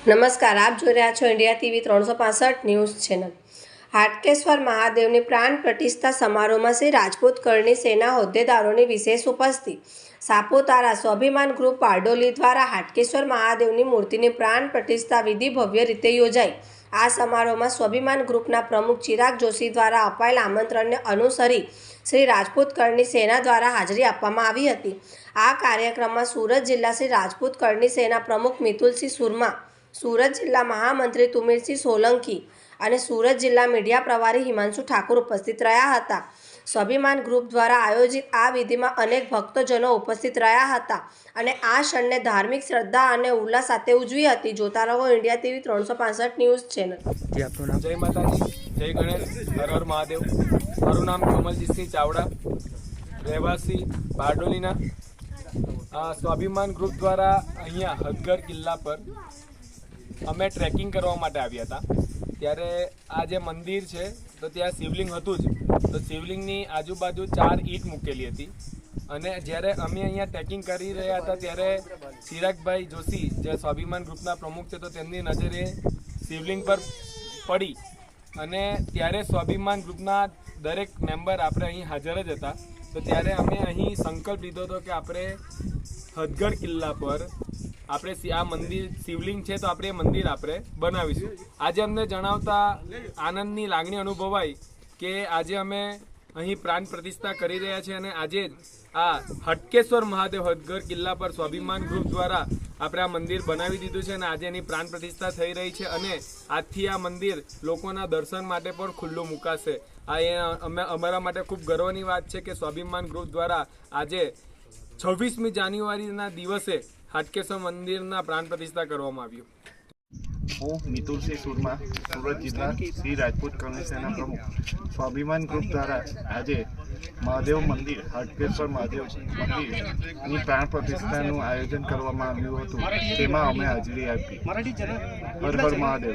નમસ્કાર, આપ જોઈ રહ્યા છો ઇન્ડિયા ટીવી ત્રણસો પાસઠ ન્યૂઝ ચેનલ. હાટકેશ્વર મહાદેવની પ્રાણ પ્રતિષ્ઠા સમારોહમાં શ્રી રાજપૂત કરણી સેના હોદ્દેદારોની વિશેષ ઉપસ્થિતિ. સાપુતારા સ્વાભિમાન ગ્રુપ બારડોલી દ્વારા હાટકેશ્વર મહાદેવની મૂર્તિની પ્રાણ પ્રતિષ્ઠા વિધિ ભવ્ય રીતે યોજાઈ. આ સમારોહમાં સ્વાભિમાન ગ્રુપના પ્રમુખ ચિરાગ જોશી દ્વારા અપાયેલ આમંત્રણને અનુસરી શ્રી રાજપૂત કળની સેના દ્વારા હાજરી આપવામાં આવી હતી. આ કાર્યક્રમમાં સુરત જિલ્લા શ્રી રાજપૂત કળની સેના પ્રમુખ મિતુલસિંહ સુરમા સુરત જિલ્લા મહામંત્રી તુમીરસિંહ સોલંકી અને સુરત જિલ્લા મીડિયા પ્રભારી હિમાંશુ ઠાકુર ઉપસ્થિત રહ્યા હતા. સ્વાભિમાન ગ્રુપ દ્વારા આયોજિત આ વિધિમાં અનેક ભક્તજનો ઉપસ્થિત રહ્યા હતા અને આ ક્ષણને ધાર્મિક શ્રદ્ધા અને ઉલ્લાસ સાથે ઉજવી હતી. જોતા રહો ઇન્ડિયા ટીવી ત્રણસો પાસઠ ન્યૂઝ ચેનલ. જે આપનું નામ? જય માતાજી. જય ગણેશ. હર હર મહાદેવ. મારું નામ કમલજીતસિંહ ચાવડા. રહેવાસી બારડોલીના. સ્વાભિમાન ગ્રુપ દ્વારા અહીંયા હદગર કિલ્લા પર અમે ટ્રેકિંગ કરવા માટે આવ્યા હતા. ત્યારે આ જે મંદિર છે, તો ત્યાં શિવલિંગ હતું જ. તો શિવલિંગની આજુબાજુ ચાર ઈંટ મૂકેલી હતી. અને જ્યારે અમે અહીંયા ટ્રેકિંગ કરી રહ્યા હતા, ત્યારે ચિરાગભાઈ જોશી, જે સ્વાભિમાન ગ્રુપના પ્રમુખ છે, તો તેમની નજરે શિવલિંગ પર પડી. અને ત્યારે સ્વાભિમાન ગ્રુપના દરેક મેમ્બર આપણે અહીં હાજર જ હતા. તો ત્યારે અમે અહીં સંકલ્પ લીધો હતો કે આપણે હદગઢ કિલ્લા પર આપણે આ મંદિર શિવલિંગ છે તો આપણે એ મંદિર આપણે બનાવીશું. આજે અમને જણાવતા આનંદની લાગણી અનુભવાય કે આજે અમે અહીં પ્રાણ પ્રતિષ્ઠા કરી રહ્યા છીએ અને આજે જ આ હટકેશ્વર મહાદેવ હદગર કિલ્લા પર સ્વાભિમાન ગ્રુપ દ્વારા આપણે આ મંદિર બનાવી દીધું છે અને આજે એની પ્રાણ પ્રતિષ્ઠા થઈ રહી છે અને આજથી આ મંદિર લોકોના દર્શન માટે પણ ખુલ્લું મુકાશે. આ એ અમે અમારા માટે ખૂબ ગર્વની વાત છે કે સ્વાભિમાન ગ્રુપ દ્વારા આજે છવ્વીસમી જાન્યુઆરીના દિવસે હાટકેશ્વર મંદિરના પ્રાણ પ્રતિષ્ઠા કરવામાં આવ્યું. હું મિતુલસિંહ સુરમા, સુરત જિલ્લા શ્રી રાજપૂત કોંગ્રેસના પ્રમુખ. સ્વાભિમાન ગ્રુપ દ્વારા આજે મહાદેવ મંદિર, હાટકેશ્વર મહાદેવ મંદિરની પ્રાણ પ્રતિષ્ઠાનું આયોજન કરવામાં આવ્યું હતું. તેમાં અમે હાજરી આપી. હર હર મહાદેવ.